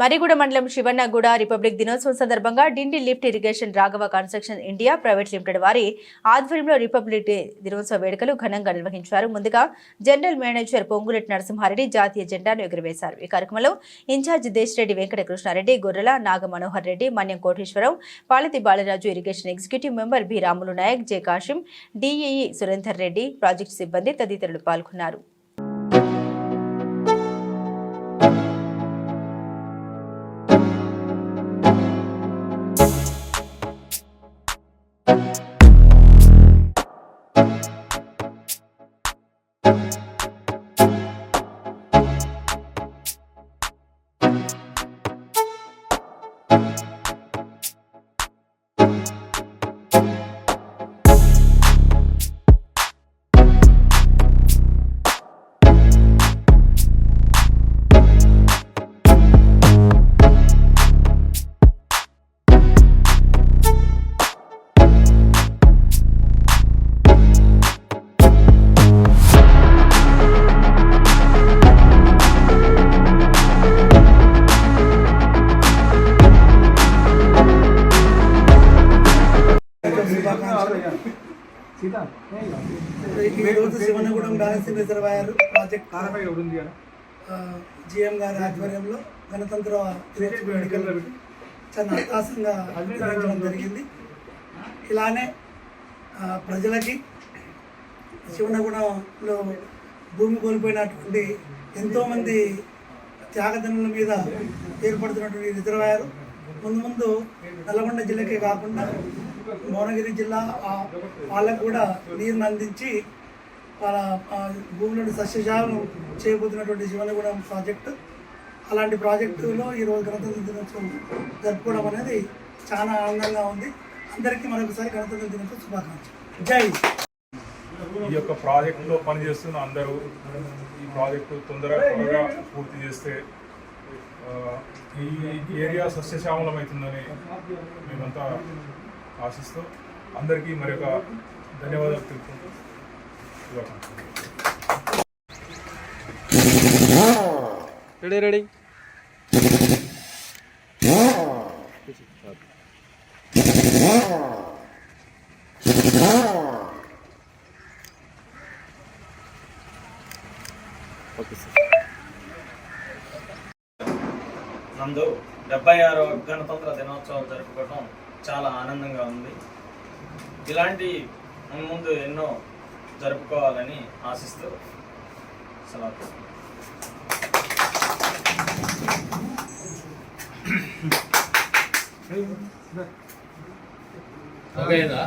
మరిగూడ మండలం శివన్నగూడ రిపబ్లిక్ దినోత్సవం సందర్భంగా Dindi lift irrigation Raghava construction India private limited వారి ఆధ్వర్యంలో రిపబ్లిక్ డే దినోత్సవ వేడుకలు ఘనంగా నిర్వహించారు. ముందుగా జనరల్ మేనేజర్ పొంగులెట్టి నరసింహారెడ్డి జాతీయ జెండాను ఎగురవేశారు. ఈ కార్యక్రమంలో incharge Desireddy Venkatakrishnareddy Gorrela Naga Manohar Reddy Manyam Koteswaram Palathi Balaraju irrigation executive member B Ramulu Naik J Kasim DEE Surender Reddy project సిబ్బంది తదితరులు పాల్గొన్నారు. ఈరోజు Shivanagudem balancing reservoir project GM గారి ఆధ్వర్యంలో గణతంత్ర చాలా అత్యాసంగా నిర్వహించడం జరిగింది. ఇలానే ప్రజలకి శివనగూడెంలో భూమి కోల్పోయినటువంటి ఎంతోమంది త్యాగదనుల మీద ఏర్పడుతున్నటువంటి రిజర్వాయర్ ముందు ముందు నల్గొండ జిల్లాకే కాకుండా భువనగిరి జిల్లా వాళ్ళకు కూడా నీరుని అందించి వాళ్ళ భూమిలోని సస్యశాలను చేయబోతున్నటువంటి శివనగూడెం ప్రాజెక్టు. అలాంటి ప్రాజెక్టులో ఈరోజు గణతంత్ర దినోత్సవం జరుపుకోవడం అనేది చాలా ఆనందంగా ఉంది. అందరికీ మరొకసారి గణతంత్ర దినోత్సవం శుభాకాంక్షలు. జై ఈ యొక్క ప్రాజెక్టులో పనిచేస్తున్న అందరూ ఈ ప్రాజెక్టు తొందరగా త్వరగా పూర్తి చేస్తే ఈ ఏరియా సస్యశ్యామలమవుతుందని మేమంతా ఆశిస్తూ అందరికీ మరి ఒక ధన్యవాదాలు తెలుపుకుంటూ రెడీ రెడీ ఓకే సార్ నందు డెబ్బై ఆరో గణతంత్ర దినోత్సవం జరుపుకోవడం చాలా ఆనందంగా ఉంది. ఇలాంటి ముందు ఎన్నో జరుపుకోవాలని ఆశిస్తూ సెలవు ఓకేదా